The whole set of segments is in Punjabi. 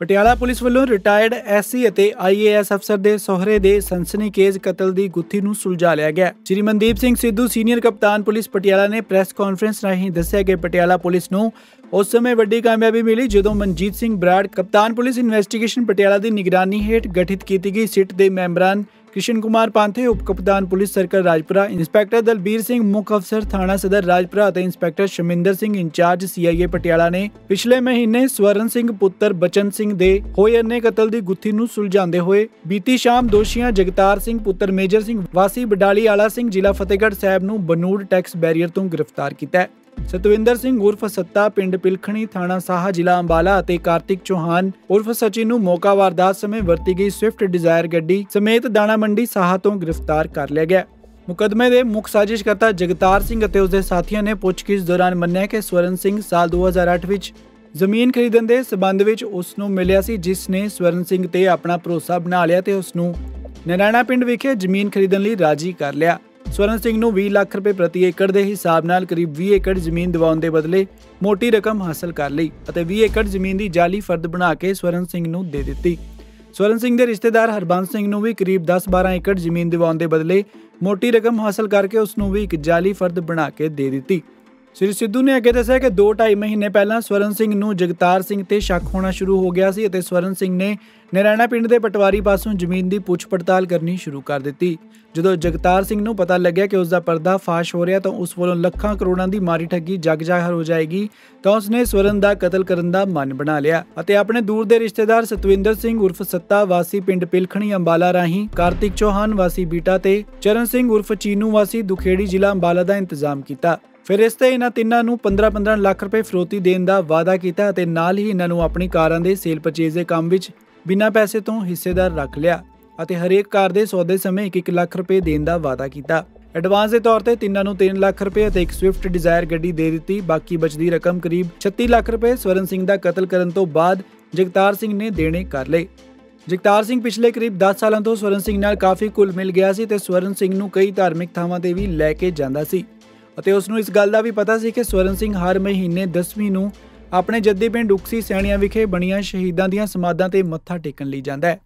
ਪਟਿਆਲਾ ਪੁਲਿਸ ਵੱਲੋਂ ਰਿਟਾਇਰਡ ਐਸਸੀ ਅਤੇ ਆਈਏਐਸ ਅਫਸਰ ਦੇ ਸਹੁਰੇ ਦੇ ਸਨਸਨੀਕੇਜ਼ ਕਤਲ ਦੀ ਗੁੱਥੀ ਨੂੰ ਸੁਲਝਾ ਲਿਆ ਗਿਆ। ਸ਼੍ਰੀ ਮਨਦੀਪ ਸਿੰਘ ਸਿੱਧੂ ਸੀਨੀਅਰ ਕਪਤਾਨ ਪੁਲਿਸ ਪਟਿਆਲਾ ਨੇ ਪ੍ਰੈਸ ਕਾਨਫਰੰਸ ਰਾਹੀਂ ਦੱਸਿਆ ਕਿ ਪਟਿਆਲਾ ਪੁਲਿਸ ਨੂੰ ਉਸ ਸਮੇਂ ਵੱਡੀ ਕਾਮਯਾਬੀ ਮਿਲੀ ਜਦੋਂ ਮਨਜੀਤ ਸਿੰਘ ਬਰਾੜ ਕਪਤਾਨ ਪੁਲਿਸ ਇਨਵੈਸਟੀਗੇਸ਼ਨ ਪਟਿਆਲਾ ਦੀ ਨਿਗਰਾਨੀ ਹੇਠ ਗਠਿਤ ਕੀਤੀ ਗਈ। ਸਿੱਟ ਦੇ ਮੈਂਬਰਾਂ ਕ੍ਰਿਸ਼ਨ ਕੁਮਾਰ ਪਾਂਥੇ, ਉਪ ਕਪਤਾਨ police circle Rajpura, inspector Dalbir Singh, ਮੁੱਖ ਅਫਸਰ ਥਾਣਾ ਸਦਰ ਰਾਜਪੁਰਾ ਅਤੇ inspector Shaminder Singh incharge CIA Patiala ਨੇ ਪਿਛਲੇ ਮਹੀਨੇ ਸਵਰਨ ਸਿੰਘ ਪੁੱਤਰ ਬਚਨ ਸਿੰਘ ਦੇ ਹੋਏ ਅੰਨੇ ਕਤਲ ਦੀ ਗੁੱਥੀ ਨੂੰ ਸੁਲਝਾਉਂਦੇ ਹੋਏ ਬੀਤੀ ਸ਼ਾਮ ਦੋਸ਼ੀਆਂ ਜਗਤਾਰ ਸਿੰਘ ਪੁੱਤਰ ਮੇਜਰ ਸਿੰਘ ਵਾਸੀ ਬਡਾਲੀ ਆਲਾ ਸਿੰਘ ਜ਼ਿਲ੍ਹਾ ਫਤਿਹਗੜ੍ਹ ਸਾਹਿਬ ਨੂੰ ਬਨੂੜ ਟੈਕਸ ਬੈਰੀਅਰ ਤੋਂ ਗ੍ਰਿਫਤਾਰ ਕੀਤਾ ਹੈ। ਸਤਵਿੰਦਰ ਸਿੰਘ ਉਰਫ ਸੱਤਾ ਪਿੰਡ ਪਿਲਖਣੀ ਥਾਣਾ ਸਾਹਾ ਜ਼ਿਲ੍ਹਾ ਅੰਬਾਲਾ ਅਤੇ ਕਾਰਤਿਕ ਚੌਹਾਨ ਉਰਫ ਸਚਿਨ ਨੂੰ ਮੌਕਾ ਵਾਰਦਾਤ ਸਮੇਂ ਵਰਤੀ ਗਈ ਸਵਿਫਟ ਡਿਜ਼ਾਇਰ ਗੱਡੀ ਸਮੇਤ ਦਾਣਾ ਮੰਡੀ ਸਾਹਾ ਤੋਂ ਗ੍ਰਿਫਤਾਰ ਕਰ ਲਿਆ ਗਿਆ। ਮੁਕਦਮੇ ਦੇ ਮੁੱਖ ਸਾਜ਼ਿਸ਼ਕਰਤਾ ਜਗਤਾਰ ਸਿੰਘ ਅਤੇ ਉਸ ਦੇ ਸਾਥੀਆਂ ਨੇ ਪੁੱਛਗਿੱਛ ਦੌਰਾਨ ਮੰਨਿਆ ਕਿ ਸਵਰਨ ਸਿੰਘ ਸਾਲ 2008 ਵਿੱਚ ਜ਼ਮੀਨ ਖਰੀਦਣ ਦੇ ਸਬੰਧ ਵਿੱਚ ਉਸ ਨੂੰ ਮਿਲਿਆ ਸੀ, ਜਿਸ ਨੇ ਸਵਰਨ ਸਿੰਘ ਤੇ ਆਪਣਾ ਭਰੋਸਾ ਬਣਾ ਲਿਆ ਤੇ ਉਸ ਨੂੰ ਨਰਾਣਾ ਪਿੰਡ ਵਿਖੇ ਜ਼ਮੀਨ ਖਰੀਦਣ ਲਈ ਰਾਜੀ ਕਰ ਲਿਆ। ਸਵਰਨ ਸਿੰਘ ਨੂੰ 20 ਲੱਖ ਰੁਪਏ ਪ੍ਰਤੀ ਏਕੜ ਦੇ ਹਿਸਾਬ ਨਾਲ ਕਰੀਬ 20 ਏਕੜ ਜ਼ਮੀਨ ਦਿਵਾਉਣ ਦੇ ਬਦਲੇ ਮੋਟੀ ਰਕਮ ਹਾਸਲ ਕਰ ਲਈ ਅਤੇ 20 ਏਕੜ ਜ਼ਮੀਨ ਦੀ ਜਾਲੀ ਫਰਦ ਬਣਾ ਕੇ ਸਵਰਨ ਸਿੰਘ ਨੂੰ ਦੇ ਦਿੱਤੀ। ਸਵਰਨ ਸਿੰਘ ਦੇ ਰਿਸ਼ਤੇਦਾਰ ਹਰਬੰਸ ਸਿੰਘ ਨੂੰ ਵੀ ਕਰੀਬ 10-12 ਏਕੜ ਜ਼ਮੀਨ ਦਿਵਾਉਣ ਦੇ ਬਦਲੇ ਮੋਟੀ ਰਕਮ ਹਾਸਲ ਕਰਕੇ ਉਸ ਨੂੰ ਵੀ ਇੱਕ ਜਾਲੀ ਫਰਦ ਬਣਾ ਕੇ ਦੇ ਦਿੱਤੀ। ਸ੍ਰੀ ਸਿੱਧੂ ਨੇ ਅੱਗੇ ਦੱਸਿਆ ਕਿ 2-2.5 ਮਹੀਨੇ ਪਹਿਲਾਂ ਸਵਰਨ ਸਿੰਘ ਨੂੰ ਜਗਤਾਰ ਸਿੰਘ ਤੇ ਸ਼ੱਕ ਹੋਣਾ ਸ਼ੁਰੂ ਹੋ ਗਿਆ ਸੀ ਅਤੇ ਸਵਰਨ ਸਿੰਘ ਨੇ ਨਰਾਣਾ ਪਿੰਡ ਦੇ ਪਟਵਾਰੀ ਪਾਸੋਂ ਜ਼ਮੀਨ ਦੀ ਪੁੱਛ ਪੜਤਾਲ ਕਰਨੀ ਸ਼ੁਰੂ ਕਰ ਦਿੱਤੀ। ਜਦੋਂ ਜਗਤਾਰ ਸਿੰਘ ਨੂੰ ਪਤਾ ਲੱਗਿਆ ਕਿ ਉਸ ਦਾ ਪਰਦਾ ਫਾਸ਼ ਹੋ ਰਿਹਾ ਤਾਂ ਉਸ ਵੱਲੋਂ ਲੱਖਾਂ ਕਰੋੜਾਂ ਦੀ ਮਾਰੀ ਠੱਗੀ ਜਗ ਜਾਹਰ ਹੋ ਜਾਏਗੀ ਤਾਂ ਉਸ ਨੇ ਸਵਰਨ ਦਾ ਕਤਲ ਕਰਨ ਦਾ ਮਨ ਬਣਾ ਲਿਆ ਅਤੇ ਆਪਣੇ ਦੂਰ ਦੇ ਰਿਸ਼ਤੇਦਾਰ ਸਤਵਿੰਦਰ ਸਿੰਘ ਉਰਫ ਸੱਤਾ ਵਾਸੀ ਪਿੰਡ ਪਿਲਖਣੀ ਅੰਬਾਲਾ ਰਾਹੀਂ ਕਾਰਤਿਕ ਚੌਹਾਨ ਵਾਸੀ ਬੀਟਾ ਤੇ ਚਰਨ ਸਿੰਘ ਉਰਫ ਚੀਨੂ ਵਾਸੀ ਦੁਖੇੜੀ ਜ਼ਿਲ੍ਹਾ ਅੰਬਾਲਾ ਦਾ ਇੰਤਜ਼ਾਮ ਕੀਤਾ। ਫਿਰ ਇਸ ਤੇ ਇਹਨਾਂ ਤਿੰਨਾਂ ਨੂੰ 15-15 ਲੱਖ ਰੁਪਏ ਫਰੋਤੀ ਦੇਣ ਦਾ ਵਾਅਦਾ ਕੀਤਾ ਅਤੇ ਨਾਲ ਹੀ ਇਹਨਾਂ ਨੂੰ ਆਪਣੀ ਕਾਰਾਂ ਦੇ ਸੇਲ ਪਰਚੇਜ਼ ਦੇ ਕੰਮ ਵਿੱਚ ਬਿਨਾਂ ਪੈਸੇ ਤੋਂ ਹਿੱਸੇਦਾਰ ਰੱਖ ਲਿਆ ਅਤੇ ਹਰੇਕ ਕਾਰ ਦੇ ਸੌਦੇ ਸਮੇਂ 1-1 ਲੱਖ ਰੁਪਏ ਦੇਣ ਦਾ ਵਾਅਦਾ ਕੀਤਾ। ਐਡਵਾਂਸ ਦੇ ਤੌਰ ਤੇ ਤਿੰਨਾਂ ਨੂੰ 3 ਲੱਖ ਰੁਪਏ ਅਤੇ ਇੱਕ ਸਵਿਫਟ ਡਿਜ਼ਾਇਰ ਗੱਡੀ ਦੇ ਦਿੱਤੀ, ਬਾਕੀ ਬਚਦੀ ਰਕਮ ਕਰੀਬ 36 ਲੱਖ ਰੁਪਏ ਸਵਰਨ ਸਿੰਘ ਦਾ ਕਤਲ ਕਰਨ ਤੋਂ ਬਾਅਦ ਜਗਤਾਰ ਸਿੰਘ ਨੇ ਦੇਣੇ ਕਰ ਲਏ। ਜਗਤਾਰ ਸਿੰਘ ਪਿਛਲੇ ਕਰੀਬ 10 ਸਾਲਾਂ ਤੋਂ ਸਵਰਨ ਸਿੰਘ ਨਾਲ ਕਾਫੀ ਕੁੱਲ ਮਿਲ ਗਿਆ ਸੀ ਤੇ ਸਵਰਨ ਸਿੰਘ ਨੂੰ ਕਈ ਧਾਰਮਿਕ ਥਾਵਾਂ ਤੇ ਵੀ ਲੈ ਕੇ ਜਾਂਦਾ ਸੀ। ਅਤੇ ਉਸ ਨੂੰ ਇਸ ਗੱਲ ਦਾ ਵੀ ਪਤਾ ਸੀ ਕਿ ਸਵਰਨ ਸਿੰਘ ਹਰ ਮਹੀਨੇ 10ਵੀਂ ਨੂੰ ਆਪਣੇ ਜੱਦੀ ਪਿੰਡ ਉਕਸੀ ਸੈਣੀਆਂ ਵਿਖੇ ਬਣੀਆਂ ਸ਼ਹੀਦਾਂ ਦੀਆਂ ਸਮਾਧਾਂ ਤੇ ਮੱਥਾ ਟੇਕਣ ਲਈ ਜਾਂਦਾ ਹੈ।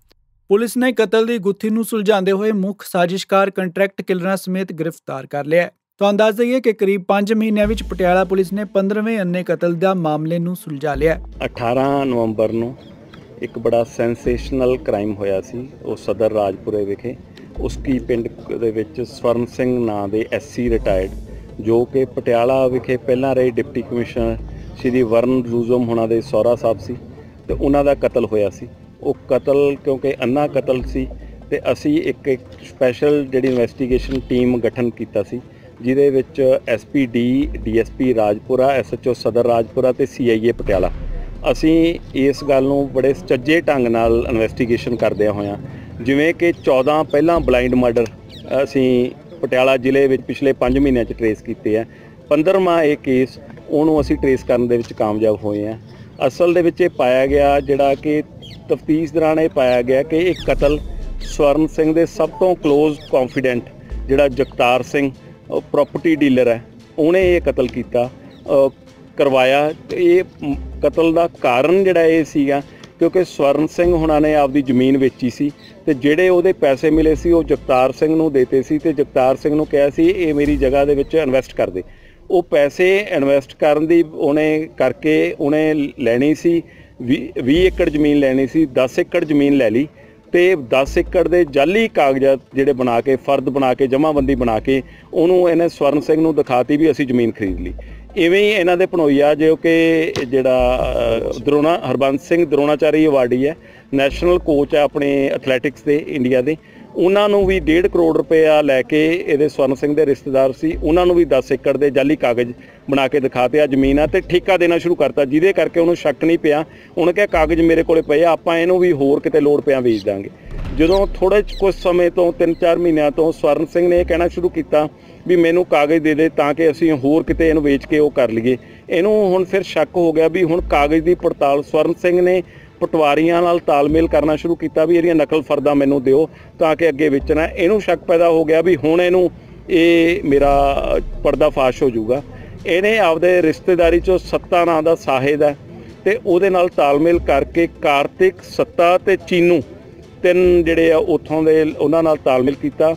ਪੁਲਿਸ ਨੇ ਕਤਲ ਦੀ ਗੁੱਥੀ ਨੂੰ ਸੁਲਝਾਉਂਦੇ ਹੋਏ ਮੁੱਖ ਸਾਜ਼ਿਸ਼ਕਾਰ ਕੰਟਰੈਕਟ ਕਿਲਰਾਂ ਸਮੇਤ ਗ੍ਰਿਫਤਾਰ ਕਰ ਲਿਆ ਹੈ। ਤੁਹਾਨੂੰ ਦੱਸ ਕਿ ਕਰੀਬ 5 ਮਹੀਨਿਆਂ ਵਿੱਚ ਪਟਿਆਲਾ ਪੁਲਿਸ ਨੇ 15ਵੇਂ ਅੰਨੇ ਕਤਲ ਦਾ ਮਾਮਲੇ ਨੂੰ ਸੁਲਝਾ ਲਿਆ 18 ਨਵੰਬਰ ਨੂੰ ਇੱਕ ਬੜਾ ਸੈਂਸੇਸ਼ਨਲ ਕ੍ਰਾਈਮ ਹੋਇਆ ਸੀ, ਉਹ ਸਦਰ ਰਾਜਪੁਰੇ ਵਿਖੇ। ਉਸਕੀ ਪਿੰਡ ਦੇ ਵਿੱਚ ਸਵਰਨ ਸਿੰਘ ਨਾਂ ਦੇ ਐਸਸੀ ਰਿਟਾਇਰਡ ਜੋ ਕਿ ਪਟਿਆਲਾ ਵਿਖੇ ਪਹਿਲਾਂ ਰਹੇ ਡਿਪਟੀ ਕਮਿਸ਼ਨਰ ਸ਼੍ਰੀ ਵਰਨ ਰੂਜ਼ਮ ਹੁਣਾਂ ਦੇ ਸਹੁਰਾ ਸਾਹਿਬ ਸੀ ਤੇ ਉਹਨਾਂ ਦਾ ਕਤਲ ਹੋਇਆ ਸੀ। ਉਹ ਕਤਲ ਕਿਉਂਕਿ ਅੰਨਾ ਕਤਲ ਸੀ ਤੇ ਅਸੀਂ ਇੱਕ ਇੱਕ ਸਪੈਸ਼ਲ ਜਿਹੜੀ ਇਨਵੈਸਟੀਗੇਸ਼ਨ ਟੀਮ ਗਠਨ ਕੀਤਾ ਸੀ, ਜਿਹਦੇ ਵਿੱਚ ਐਸਪੀਡੀ ਡੀਐਸਪੀ ਰਾਜਪੁਰਾ ਐਸਐਚਓ ਸਦਰ ਰਾਜਪੁਰਾ ਤੇ ਸੀਆਈਏ ਪਟਿਆਲਾ। ਅਸੀਂ ਇਸ ਗੱਲ ਨੂੰ ਬੜੇ ਸੱਜੇ ਢੰਗ ਨਾਲ ਇਨਵੈਸਟੀਗੇਸ਼ਨ ਕਰਦੇ ਹੋਇਆ ਜਿਵੇਂ ਕਿ 14 ਪਹਿਲਾਂ ਬਲਾਈਂਡ ਮਰਡਰ ਅਸੀਂ ਪਟਿਆਲਾ ਜ਼ਿਲ੍ਹੇ ਵਿੱਚ ਪਿਛਲੇ 5 ਮਹੀਨਿਆਂ 'ਚ ਟਰੇਸ ਕੀਤੇ ਆ। 15ਵਾਂ ਇਹ ਕੇਸ ਉਹਨੂੰ ਅਸੀਂ ਟਰੇਸ ਕਰਨ ਦੇ ਵਿੱਚ ਕਾਮਯਾਬ ਹੋਏ ਆ। ਅਸਲ ਦੇ ਵਿੱਚ ਇਹ ਪਾਇਆ ਗਿਆ ਜਿਹੜਾ ਕਿ ਤਫਤੀਸ਼ ਦੌਰਾਨ ਇਹ ਪਾਇਆ ਗਿਆ ਕਿ ਇਹ ਕਤਲ ਸਵਰਨ ਸਿੰਘ ਦੇ ਸਭ ਤੋਂ ক্লোਜ਼ ਕੌਨਫੀਡੈਂਟ ਜਿਹੜਾ ਜਗਤਾਰ ਸਿੰਘ ਪ੍ਰਾਪਰਟੀ ਡੀਲਰ ਹੈ, ਉਹਨੇ ਇਹ ਕਤਲ ਕੀਤਾ ਕਰਵਾਇਆ। ਇਹ ਕਤਲ ਦਾ ਕਾਰਨ ਜਿਹੜਾ ਇਹ ਸੀਗਾ ਕਿਉਂਕਿ ਸਵਰਨ ਸਿੰਘ ਹੁਣਾਂ ਨੇ ਆਪਦੀ ਜ਼ਮੀਨ ਵੇਚੀ ਸੀ ਤੇ ਜਿਹੜੇ ਉਹਦੇ ਪੈਸੇ ਮਿਲੇ ਸੀ, ਉਹ ਜਗਤਾਰ ਸਿੰਘ ਨੂੰ ਦੇਤੇ ਸੀ ਤੇ ਜਗਤਾਰ ਸਿੰਘ ਨੂੰ ਕਿਹਾ ਸੀ, ਇਹ ਮੇਰੀ ਜਗ੍ਹਾ ਦੇ ਵਿੱਚ ਇਨਵੈਸਟ ਕਰ ਦੇ। ਉਹ ਪੈਸੇ ਇਨਵੈਸਟ ਕਰਨ ਦੀ ਉਹਨੇ ਕਰਕੇ ਉਹਨੇ ਲੈਣੀ ਸੀ 20 ਏਕੜ ਜ਼ਮੀਨ ਲੈਣੀ ਸੀ 10 ਏਕੜ ਜ਼ਮੀਨ ਲੈ ਲਈ ਤੇ 10 ਏਕੜ ਦੇ ਜਾਲੀ ਕਾਗਜ਼ਾਤ ਜਿਹੜੇ ਬਣਾ ਕੇ, ਫਰਦ ਬਣਾ ਕੇ, ਜਮਾਬੰਦੀ ਬਣਾ ਕੇ ਉਹਨੂੰ ਇਹਨੇ ਸਵਰਨ ਸਿੰਘ ਨੂੰ ਦਿਖਾਤੀ ਵੀ ਅਸੀਂ ਜ਼ਮੀਨ ਖਰੀਦ ਲਈ। ਇਵੇਂ ਹੀ ਇਹਨਾਂ ਦੇ ਪਣੋਈਆ ਜੋ ਕਿ ਜਿਹੜਾ ਦਰੋਣਾ, ਹਰਬੰਸ ਸਿੰਘ ਦਰੋਣਾਚਾਰੀ ਅਵਾਰਡੀ ਹੈ, ਨੈਸ਼ਨਲ ਕੋਚ ਹੈ ਆਪਣੇ ਐਥਲੈਟਿਕਸ ਦੇ, ਇੰਡੀਆ ਦੇ। ਉਹਨਾਂ ਨੂੰ ਵੀ 1.5 ਕਰੋੜ ਰੁਪਇਆ ਲੈ ਕੇ ਇਹਦੇ ਸਵਰਨ ਸਿੰਘ ਦੇ ਰਿਸ਼ਤੇਦਾਰ ਸੀ। ਉਹਨਾਂ ਨੂੰ ਵੀ 10 ਏਕੜ ਦੇ ਜਾਲੀ ਕਾਗਜ਼ ਬਣਾ ਕੇ ਦਿਖਾਤੇ ਆ ਜ਼ਮੀਨ ਆ ਤੇ ਠੇਕਾ ਦੇਣਾ ਸ਼ੁਰੂ ਕਰਤਾ, ਜਿਹਦੇ ਕਰਕੇ ਉਹਨੂੰ ਸ਼ੱਕ ਨਹੀਂ ਪਿਆ। ਉਹਨੇ ਕਿਹਾ, ਕਾਗਜ਼ ਮੇਰੇ ਕੋਲੇ ਪਏ ਆ, ਆਪਾਂ ਇਹਨੂੰ ਵੀ ਹੋਰ ਕਿਤੇ ਲੋੜ ਪਿਆ ਵੇਚ ਦਾਂਗੇ। ਜਦੋਂ ਥੋੜੇ ਕੁਝ ਸਮੇਂ ਤੋਂ 3-4 ਮਹੀਨਿਆਂ ਤੋਂ ਸਵਰਨ ਸਿੰਘ ਨੇ ਇਹ ਕਹਿਣਾ ਸ਼ੁਰੂ ਕੀਤਾ ਵੀ ਮੈਨੂੰ ਕਾਗਜ਼ ਦੇ ਦੇ ਤਾਂ ਕਿ ਅਸੀਂ ਹੋਰ ਕਿਤੇ ਇਹਨੂੰ ਵੇਚ ਕੇ ਉਹ ਕਰ ਲਈਏ। ਇਹਨੂੰ ਹੁਣ ਫਿਰ ਸ਼ੱਕ ਹੋ ਗਿਆ ਵੀ ਹੁਣ ਕਾਗਜ਼ ਦੀ ਪੜਤਾਲ ਸਵਰਨ ਸਿੰਘ ਨੇ ਪਟਵਾਰੀਆਂ ਨਾਲ ਤਾਲਮੇਲ ਕਰਨਾ ਸ਼ੁਰੂ ਕੀਤਾ ਵੀ ਇਹਦੀਆਂ ਨਕਲ ਫਰਦਾ ਮੈਨੂੰ ਦਿਓ ਤਾਂ ਕਿ ਅੱਗੇ ਵੇਚਣਾ। ਇਹਨੂੰ ਸ਼ੱਕ ਪੈਦਾ ਹੋ ਗਿਆ ਵੀ ਹੁਣ ਇਹਨੂੰ ਇਹ ਮੇਰਾ ਪਰਦਾ ਫਾਸ਼ ਹੋ ਜਾਊਗਾ। ਇਹਨੇ ਆਪਦੇ ਰਿਸ਼ਤੇਦਾਰੀ ਚੋਂ ਸੱਤਾ ਨਾਂ ਦਾ ਸਾਹਿਦ ਹੈ ਤੇ ਉਹਦੇ ਨਾਲ ਤਾਲਮੇਲ ਕਰਕੇ ਕਾਰਤਿਕ ਸੱਤਾ ਤੇ ਚੀਨੂ ਤਿੰਨ ਜਿਹੜੇ ਆ ਉਥੋਂ ਦੇ ਉਹਨਾਂ ਨਾਲ ਤਾਲਮੇਲ ਕੀਤਾ।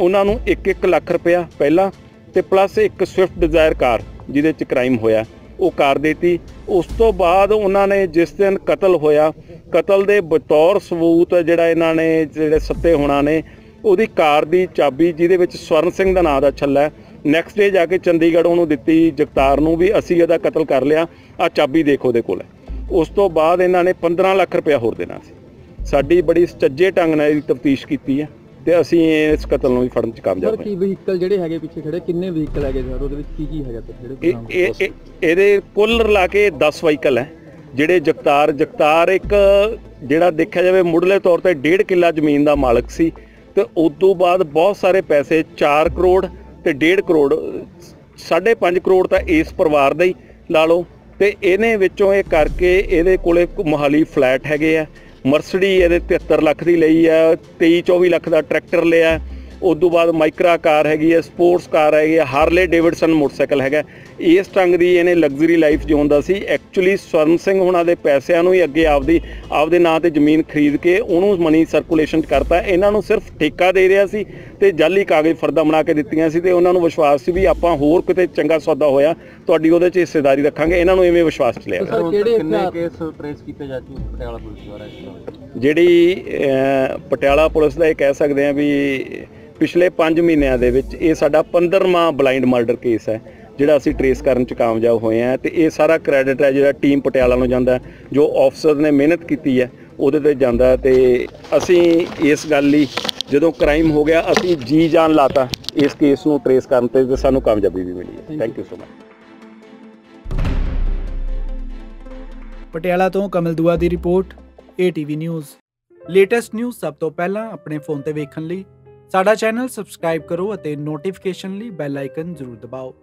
ਉਹਨਾਂ ਨੂੰ 1-1 ਲੱਖ ਰੁਪਇਆ ਪਹਿਲਾਂ ਤੇ ਪਲੱਸ ਇੱਕ ਸਵਿਫਟ ਡਿਜ਼ਾਇਰ ਕਾਰ, ਜਿਹਦੇ ਚ ਕ੍ਰਾਈਮ ਹੋਇਆ। ਉਹ ਕਾਰ ਦੇਤੀ। ਉਸ ਤੋਂ ਬਾਅਦ ਉਹਨਾਂ ਨੇ ਜਿਸ ਦਿਨ ਕਤਲ ਹੋਇਆ, ਕਤਲ ਦੇ ਬਤੌਰ ਸਬੂਤ ਜਿਹੜਾ ਇਹਨਾਂ ਨੇ, ਜਿਹੜੇ ਸੱਤੇ ਹੋਣਾ ਨੇ, ਉਹਦੀ ਕਾਰ ਦੀ ਚਾਬੀ, ਜਿਹਦੇ ਵਿੱਚ ਸਵਰਨ ਸਿੰਘ ਦਾ ਨਾਮ ਦਾ ਛੱਲਾ ਨੈਕਸਟ ਡੇ ਜਾ ਕੇ ਚੰਡੀਗੜ੍ਹ ਉਹਨੂੰ ਦਿੱਤੀ, ਜਗਤਾਰ ਨੂੰ ਵੀ ਅਸੀਂ ਇਹਦਾ ਕਤਲ ਕਰ ਲਿਆ ਆ ਚਾਬੀ ਦੇਖੋ ਦੇ ਕੋਲ ਉਸ ਤੋਂ ਬਾਅਦ ਇਹਨਾਂ ਨੇ 15 ਲੱਖ ਰੁਪਇਆ ਹੋਰ ਦੇਣਾ ਸੀ। ਸਾਡੀ ਬੜੀ ਸੁਚੱਜੇ ਢੰਗ ਨਾਲ ਇਹਦੀ ਤਫਤੀਸ਼ ਕੀਤੀ ਹੈ। ਤੇ ਅਸੀਂ ਇਸ ਕਤਲ ਨੂੰ ਵੀ ਫੜਨ ਚ ਸਰ ਕਾਮਯਾਬ ਹੋਏ ਕੀ ਵਹੀਕਲ ਜਿਹੜੇ ਹੈਗੇ ਪਿੱਛੇ ਖੜੇ ਕਿੰਨੇ ਵਹੀਕਲ ਹੈਗੇ ਸਰ? ਉਹਦੇ ਵਿੱਚ ਕੀ ਕੀ ਹੈਗਾ ਸਰ? ਜਿਹੜੇ ਇਹ ਇਹ- ਇਹ- ਇਹਦੇ ਕੁੱਲ ਰਲਾ ਕੇ 10 ਵਾਹੀਕਲ ਹੈ। ਜਿਹੜੇ ਜਗਤਾਰ ਜਗਤਾਰ ਇੱਕ ਜਿਹੜਾ ਦੇਖਿਆ ਜਾਵੇ ਮੁੱਢਲੇ ਤੌਰ ਤੇ 1.5 ਕਿੱਲਾ ਜ਼ਮੀਨ ਦਾ ਮਾਲਕ ਸੀ ਤੇ ਉਸ ਤੋਂ ਬਾਅਦ ਬਹੁਤ ਸਾਰੇ ਪੈਸੇ 4 ਕਰੋੜ ਤੇ 1.5 ਕਰੋੜ 5.5 ਕਰੋੜ ਤਾਂ ਇਸ ਪਰਿਵਾਰ ਦਾ ਹੀ ਲਾ ਲਓ। ਤੇ ਇਹਨੇ ਵਿੱਚੋਂ ਇਹ ਕਰਕੇ ਇਹਦੇ ਕੋਲੇ ਮੋਹਾਲੀ ਫਲੈਟ ਹੈਗੇ ਆ। ਮਰਸਡੀ ਇਹਦੇ 73 ਲੱਖ ਦੀ ਲਈ ਆ 23 24 ਲੱਖ ਦਾ ਟਰੈਕਟਰ ਲਿਆ। ਉਸ ਤੋਂ ਬਾਅਦ ਮਾਈਕਰਾ ਕਾਰ ਹੈਗੀ ਹੈ, ਸਪੋਰਟਸ ਕਾਰ ਹੈਗੀ ਹੈ, ਹਾਰਲੇ ਡੇਵਿਡਸਨ ਮੋਟਰਸਾਈਕਲ ਹੈਗਾ। ਇਸ ਢੰਗ ਦੀ ਇਹਨੇ ਲਗਜ਼ਰੀ ਲਾਈਫ ਜਿਉਂਦਾ ਸੀ। ਐਕਚੁਅਲੀ ਸਵਰਨ ਸਿੰਘ ਹੁਣਾਂ ਦੇ ਪੈਸਿਆਂ ਨੂੰ ਹੀ ਅੱਗੇ ਆਪਦੀ ਆਪਦੇ ਨਾਂ ਤੇ ਜ਼ਮੀਨ ਖਰੀਦ ਕੇ ਉਹਨੂੰ ਮਨੀ ਸਰਕੂਲੇਸ਼ਨ ਚ ਕਰਤਾ। ਇਹਨਾਂ ਨੂੰ ਸਿਰਫ ਠੇਕਾ ਦੇ ਰਿਹਾ ਸੀ ਤੇ ਜਾਲੀ ਕਾਗਜ਼ ਫਰਦਾ ਬਣਾ ਕੇ ਦਿੱਤੀਆਂ ਸੀ ਤੇ ਉਹਨਾਂ ਨੂੰ ਵਿਸ਼ਵਾਸ ਸੀ ਵੀ ਆਪਾਂ ਹੋਰ ਕਿਤੇ ਚੰਗਾ ਸੌਦਾ ਹੋਇਆ ਤੁਹਾਡੀ ਉਹਦੇ ਚ ਹਿੱਸੇਦਾਰੀ ਰੱਖਾਂਗੇ। ਇਹਨਾਂ ਨੂੰ ਐਵੇਂ ਵਿਸ਼ਵਾਸ ਚ ਲਿਆ ਕਿੰਨੇ ਕੇਸ ਟ੍ਰੇਸ ਕੀਤੇ ਜਾ ਚੁੱਕੇ ਪਟਿਆਲਾ ਪੁਲਿਸ ਦੁਆਰਾ ਜਿਹੜੀ ਪਟਿਆਲਾ ਪੁਲਿਸ ਦਾ ਇਹ ਕਹਿ ਸਕਦੇ ਆ ਵੀ ਪਿਛਲੇ 5 ਮਹੀਨਿਆਂ ਦੇ ਵਿੱਚ ਇਹ ਸਾਡਾ 15ਵਾਂ ਬਲਾਈਂਡ ਮਰਡਰ ਕੇਸ ਹੈ। ਜਿਹੜਾ ਅਸੀਂ ਟਰੇਸ ਕਰਨ ਚ ਕਾਮਯਾਬ ਹੋਏ ਆ ਤੇ ਇਹ ਸਾਰਾ ਕ੍ਰੈਡਿਟ ਹੈ ਜਿਹੜਾ ਟੀਮ ਪਟਿਆਲਾ ਨੂੰ ਜਾਂਦਾ ਜੋ ਆਫਸਰ ਨੇ ਮਿਹਨਤ ਕੀਤੀ ਹੈ ਉਹਦੇ ਤੇ ਜਾਂਦਾ ਤੇ ਅਸੀਂ ਇਸ ਗੱਲ ਲਈ ਜਦੋਂ ਕ੍ਰਾਈਮ ਹੋ ਗਿਆ ਅਸੀਂ ਜੀ ਜਾਨ ਲਾਤਾ ਇਸ ਕੇਸ ਨੂੰ ਟਰੇਸ ਕਰਨ ਤੇ ਤੇ ਸਾਨੂੰ ਕਾਮਯਾਬੀ ਵੀ ਮਿਲੀ ਹੈ। Thank you so much Patiala ਤੋਂ ਕਮਲ ਦੁਆ ਦੀ report ATV news latest news ਸਭ ਤੋਂ ਪਹਿਲਾਂ ਆਪਣੇ ਫੋਨ ਤੇ ਵੇਖਣ ਲਈ ਸਾਡਾ ਚੈਨਲ ਸਬਸਕ੍ਰਾਈਬ ਕਰੋ ਅਤੇ ਨੋਟੀਫਿਕੇਸ਼ਨ ਲਈ ਬੈਲ ਆਈਕਨ ਜ਼ਰੂਰ ਦਬਾਓ।